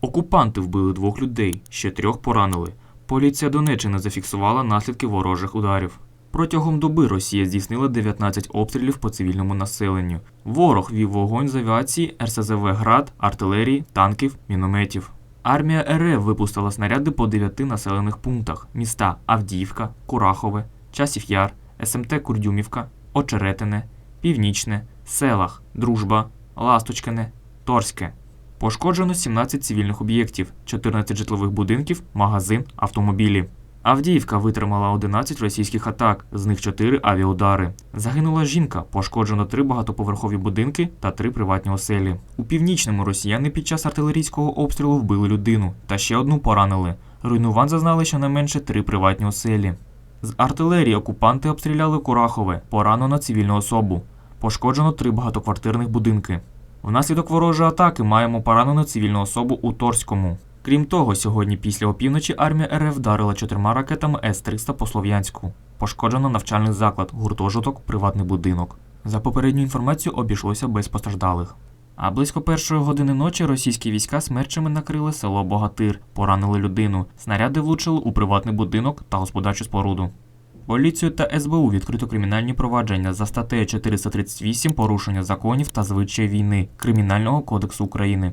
Окупанти вбили двох людей, ще трьох поранили. Поліція Донеччини зафіксувала наслідки ворожих ударів. Протягом доби Росія здійснила 19 обстрілів по цивільному населенню. Ворог вів вогонь з авіації, РСЗВ «Град», артилерії, танків, мінометів. Армія РФ випустила снаряди по 9 населених пунктах: міста Авдіївка, Курахове, Часів Яр, СМТ Курдюмівка, Очеретине, Північне, Селах, Дружба, Ласточкине, Торське. Пошкоджено 17 цивільних об'єктів, 14 житлових будинків, магазин, автомобілі. Авдіївка витримала 11 російських атак, з них 4 авіаудари. Загинула жінка, пошкоджено 3 багатоповерхові будинки та 3 приватні оселі. У північному росіяни під час артилерійського обстрілу вбили людину та ще одну поранили. Руйнувань зазнали щонайменше 3 приватні оселі. З артилерії окупанти обстріляли Курахове, поранено цивільну особу. Пошкоджено 3 багатоквартирних будинки. Внаслідок ворожої атаки маємо поранену цивільну особу у Торському. Крім того, сьогодні після опівночі армія РФ вдарила чотирма ракетами С-300 по Слов'янську. Пошкоджено навчальний заклад, гуртожиток, приватний будинок. За попередню інформацію обійшлося без постраждалих. А близько першої години ночі російські війська смерчами накрили село Богатир, поранили людину. Снаряди влучили у приватний будинок та господарчу споруду. Поліцію та СБУ відкрито кримінальні провадження за статтею 438 порушення законів та звичаї війни Кримінального кодексу України.